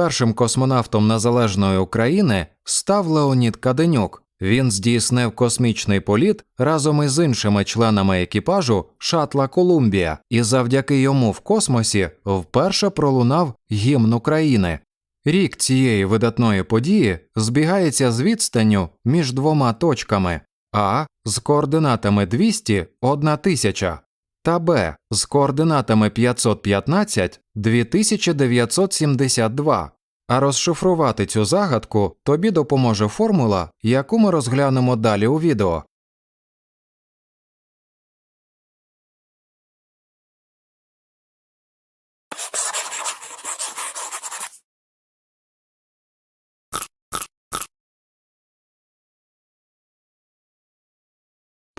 Першим космонавтом незалежної України став Леонід Каденюк. Він здійснив космічний політ разом із іншими членами екіпажу шатла Колумбія, і завдяки йому в космосі вперше пролунав гімн України. Рік цієї видатної події збігається з відстанню між двома точками А з координатами 200 – 1000 та Б з координатами 515 – 2972. А розшифрувати цю загадку тобі допоможе формула, яку ми розглянемо далі у відео.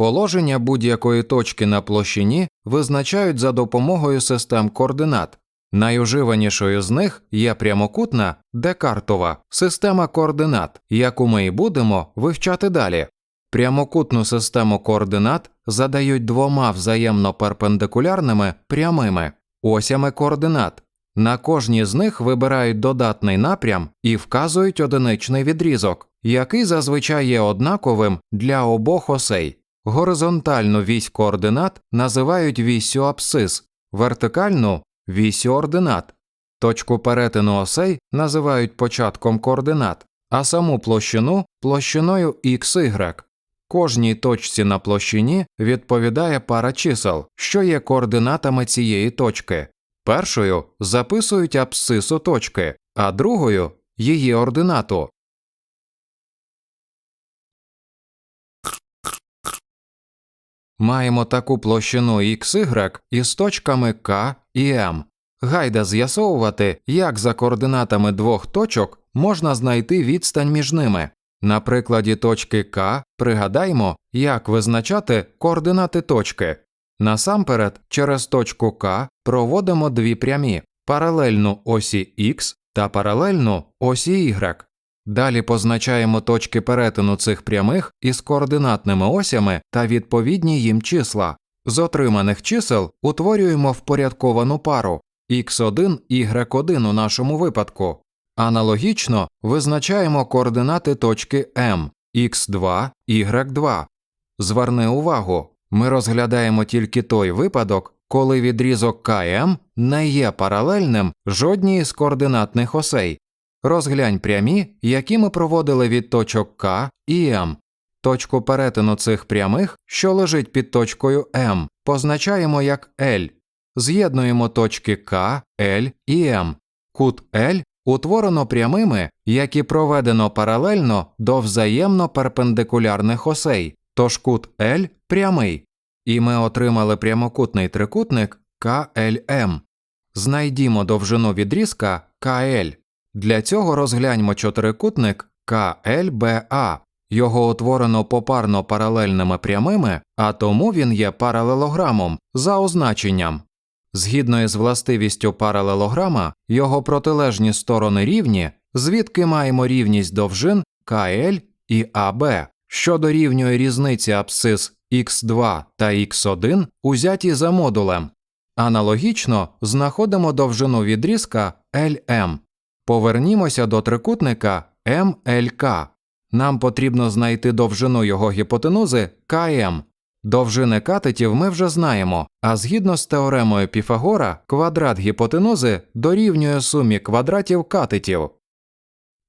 Положення будь-якої точки на площині визначають за допомогою систем координат. Найуживанішою з них є прямокутна декартова система координат, яку ми і будемо вивчати далі. Прямокутну систему координат задають двома взаємно перпендикулярними прямими осями координат. На кожній з них вибирають додатний напрям і вказують одиничний відрізок, який зазвичай є однаковим для обох осей. Горизонтальну вісь координат називають віссю абсцис, вертикальну вісю ординат. Точку перетину осей називають початком координат, а саму площину площиною XY. Кожній точці на площині відповідає пара чисел, що є координатами цієї точки. Першою записують абсцису точки, а другою її ординату. Маємо таку площину XY із точками К і М. Гайда з'ясовувати, як за координатами двох точок можна знайти відстань між ними. На прикладі точки К пригадаймо, як визначати координати точки. Насамперед, через точку К проводимо дві прямі паралельну осі Х та паралельну осі Y. Далі позначаємо точки перетину цих прямих із координатними осями та відповідні їм числа. З отриманих чисел утворюємо впорядковану пару x1 y1 у нашому випадку. Аналогічно визначаємо координати точки М x2 y2. Зверни увагу, ми розглядаємо тільки той випадок, коли відрізок КМ не є паралельним жодній з координатних осей. Розглянь прямі, які ми проводили від точок К і М. Точку перетину цих прямих, що лежить під точкою М, позначаємо як L. З'єднуємо точки К, L і М. Кут L утворено прямими, які проведено паралельно до взаємно перпендикулярних осей, тож кут L прямий. І ми отримали прямокутний трикутник КЛМ. Знайдімо довжину відрізка КЛ. Для цього розгляньмо чотирикутник КЛБА. Його утворено попарно паралельними прямими, а тому він є паралелограмом за означенням. Згідно із властивістю паралелограма, його протилежні сторони рівні, звідки маємо рівність довжин КЛ і АБ, що дорівнює різниці абсцис х2 та х1 узяті за модулем. Аналогічно знаходимо довжину відрізка LM. Повернімося до трикутника МЛК. Нам потрібно знайти довжину його гіпотенузи КМ. Довжини катетів ми вже знаємо, а згідно з теоремою Піфагора, квадрат гіпотенузи дорівнює сумі квадратів катетів.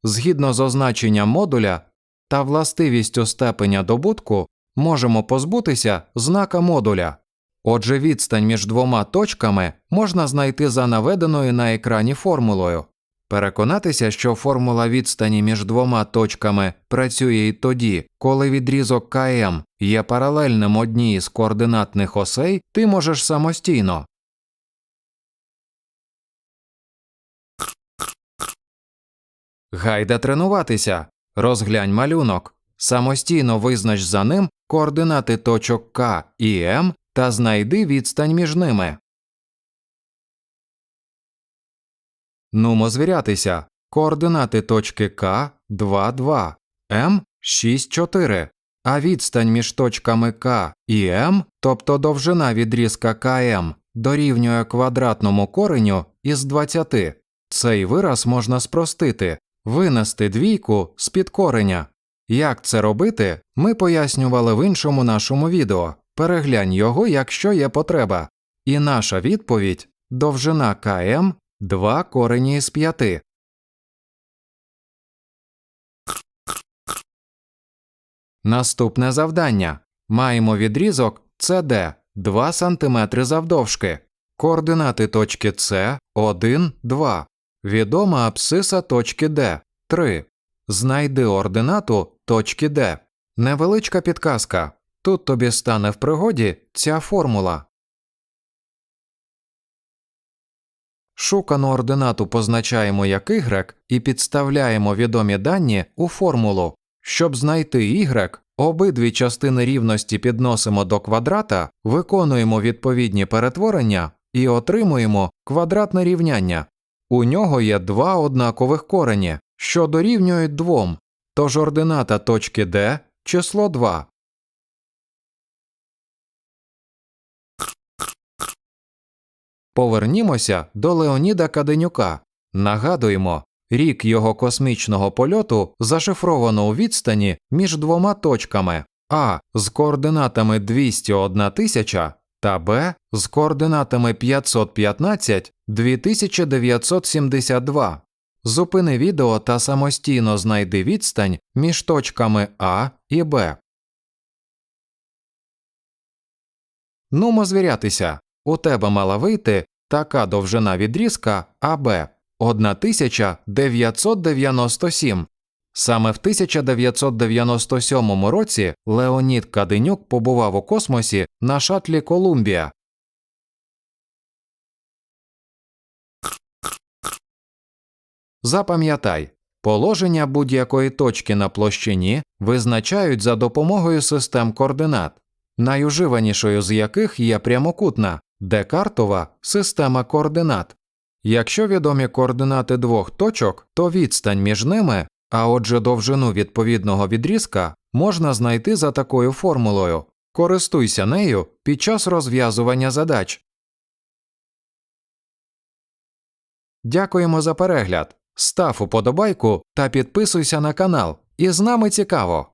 Згідно з означенням модуля та властивістю степеня добутку можемо позбутися знака модуля. Отже, відстань між двома точками можна знайти за наведеною на екрані формулою. Переконатися, що формула відстані між двома точками працює і тоді, коли відрізок КМ є паралельним одній з координатних осей, ти можеш самостійно. Гайда тренуватися. Розглянь малюнок. Самостійно визнач за ним координати точок К і М та знайди відстань між ними. Нумо звірятися. Координати точки К 2, 2, М 6, 4, а відстань між точками К і М, тобто довжина відрізка КМ, дорівнює квадратному кореню із 20. Цей вираз можна спростити, винести двійку з під кореня. Як це робити, ми пояснювали в іншому нашому відео. Переглянь його, якщо є потреба. І наша відповідь довжина КМ 2 корені із 5. Наступне завдання. Маємо відрізок CD 2 см завдовжки. Координати точки С 1, 2. Відома абсциса точки Д 3. Знайди ординату точки Д. Невеличка підказка. Тут тобі стане в пригоді ця формула. Шукану ординату позначаємо як y і підставляємо відомі дані у формулу. Щоб знайти y, обидві частини рівності підносимо до квадрата, виконуємо відповідні перетворення і отримуємо квадратне рівняння. У нього є два однакових корені, що дорівнюють двом, тож ордината точки D – число 2. Повернімося до Леоніда Каденюка. Нагадуємо, рік його космічного польоту зашифровано у відстані між двома точками А з координатами 201 тисяча та Б з координатами 515 2972. Зупини відео та самостійно знайди відстань між точками А і Б. Нумо звірятися. У тебе мала вийти така довжина відрізка АБ 1997. Саме в 1997 році Леонід Каденюк побував у космосі на шатлі Колумбія. Запам'ятай, положення будь-якої точки на площині визначають за допомогою систем координат, найуживанішою з яких є прямокутна, декартова система координат. Якщо відомі координати двох точок, то відстань між ними, а отже довжину відповідного відрізка, можна знайти за такою формулою. Користуйся нею під час розв'язування задач. Дякуємо за перегляд. Став уподобайку та підписуйся на канал. І з нами цікаво.